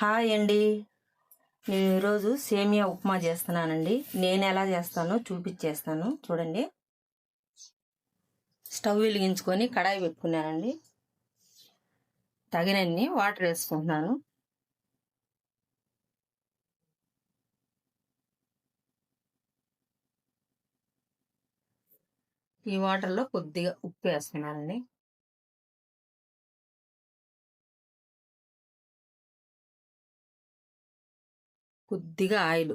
Hi అండి. నేను ఈరోజు సేమియా ఉప్మా చేస్తున్నానండి. నేను ఎలా చేస్తానో చూపించేస్తాను చూడండి. స్టవ్ వెలిగించుకొని కడాయి పెట్టుకున్నానండి. తగినన్ని వాటర్ వేసుకుంటున్నాను. ఈ వాటర్లో కొద్దిగా ఉప్పు వేస్తున్నానండి. కొద్దిగా ఆయిల్.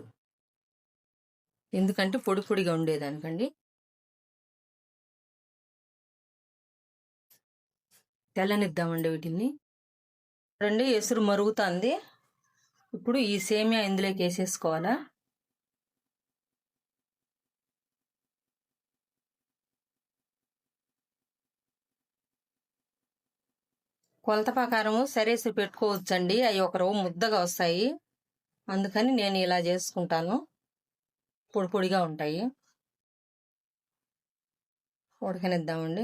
ఎందుకంటే పొడి పొడిగా ఉండేదానికండి. తెల్లనిద్దామండి వీటిని. రండి ఎసురు మరుగుతుంది. ఇప్పుడు ఈ సేమియా ఇందులోకి వేసేసుకోవాలా? కొలత ప్రకారము సరేసి పెట్టుకోవచ్చండి. అవి ఒక రవ్వ ముద్దగా వస్తాయి. అందుకని నేను ఇలా చేసుకుంటాను. పొడి పొడిగా ఉంటాయి. ఉడకనిద్దామండి.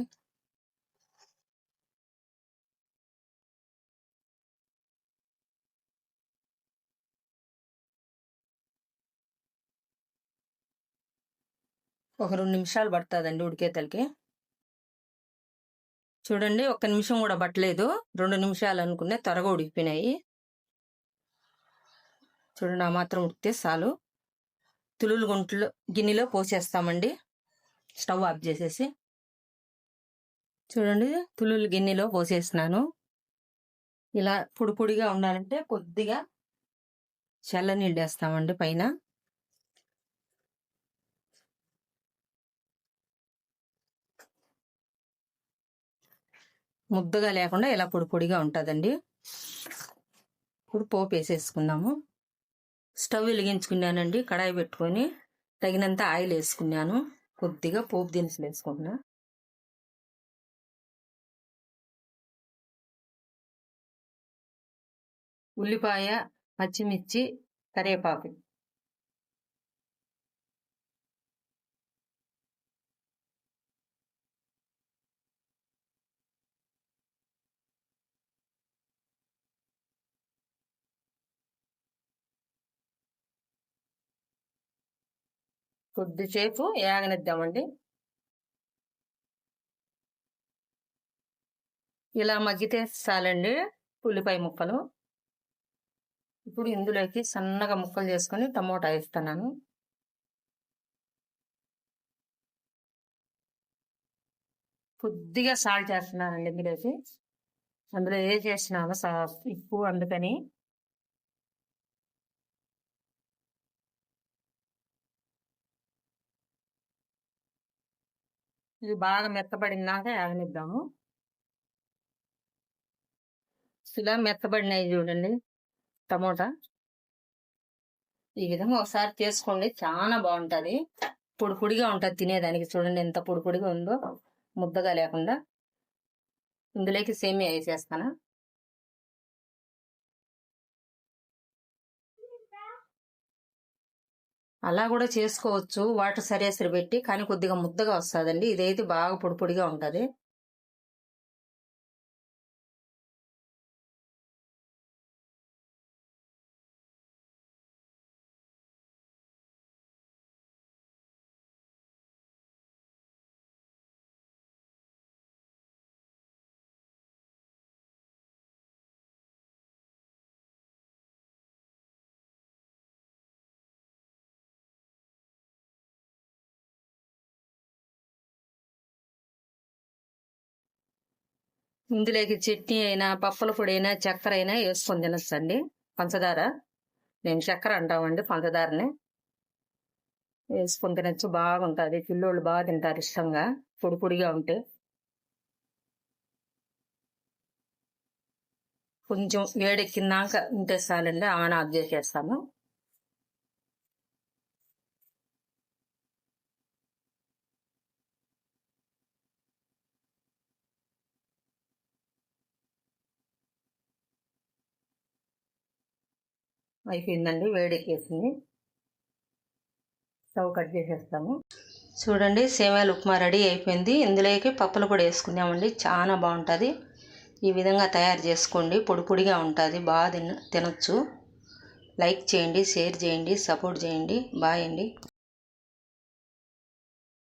ఒక రెండు నిమిషాలు పడుతుందండి ఉడికేతలకి. చూడండి ఒక్క నిమిషం కూడా పట్టలేదు. రెండు నిమిషాలు అనుకునే త్వరగా ఉడికిపోయినాయి. చూడండి ఆ మాత్రం ఉడితే చాలు. తులులు గుంట్లో గిన్నెలో పోసేస్తామండి. స్టవ్ ఆఫ్ చేసేసి. చూడండి తులులు గిన్నెలో పోసేసినాను. ఇలా పొడి పొడిగా ఉండాలంటే కొద్దిగా చల్ల నీళ్ళు వేస్తామండి పైన. ముద్దగా లేకుండా ఇలా పొడి పొడిగా ఉంటుందండి. ఇప్పుడు పోపు వేసేసుకుందాము. స్టవ్ వెలిగించుకున్నానండి. కడాయి పెట్టుకొని తగినంత ఆయిల్ వేసుకున్నాను. కొద్దిగా పోపు దినుసులు వేసుకుంటున్నా. ఉల్లిపాయ పచ్చిమిర్చి కరివేపాకు. కొద్దిసేపు యాగనిద్దామండి ఇలా మగ్గితే చాలండి ఉల్లిపాయ ముక్కలు. ఇప్పుడు ఇందులోకి సన్నగా ముక్కలు చేసుకొని టమోటా వేస్తున్నాను. కొద్దిగా సాల్ట్ చేస్తున్నానండి ఇందులోకి. అందులో ఏ సా ఉప్పు అందుకని ఇది బాగా మెత్తబడినాక ఆగనిద్దాము ఇలా మెత్తబడినాయి చూడండి టమోటా. ఈ విధంగా ఒకసారి చేసుకోండి చాలా బాగుంటుంది. పొడిపొడిగా ఉంటుంది తినేదానికి చూడండి ఎంత పొడిపొడిగా ఉందో ముద్దగా లేకుండా. ఇందులోకి సేమియా వేసేస్తాను. అలా కూడా చేసుకోవచ్చు. వాటర్ సరేసరి పెట్టి కానీ కొద్దిగా ముద్దగా వస్తుందండి. ఇదైతే బాగా పొడిపొడిగా ఉంటుంది. ఇందులోకి చట్నీ అయినా పప్పుల పొడి అయినా చక్కెర అయినా వేసుకొని తినొచ్చండి. పంచదార నేను చక్కెర అంటామండి పంచదారని. వేసుకొని తినచ్చు బాగుంటుంది. పిల్లోళ్ళు బాగా తింటారు ఇష్టంగా. పొడి పొడిగా ఉంటే. కొంచెం వేడెక్కినాక ఉంటే చాలండి ఆన్ ఆఫ్ చేసేస్తాము. అయిపోయిందండి వేడెక్కేసింది. స్టవ్ కట్ చేసేస్తాము. చూడండి సేమియాలు ఉప్మా రెడీ అయిపోయింది. ఇందులోకి పప్పులు కూడా వేసుకున్నామండి చాలా బాగుంటుంది. ఈ విధంగా తయారు చేసుకోండి పొడి పొడిగా ఉంటుంది బాగా తిన తినొచ్చు. లైక్ చేయండి షేర్ చేయండి సపోర్ట్ చేయండి బాయ్ అండి.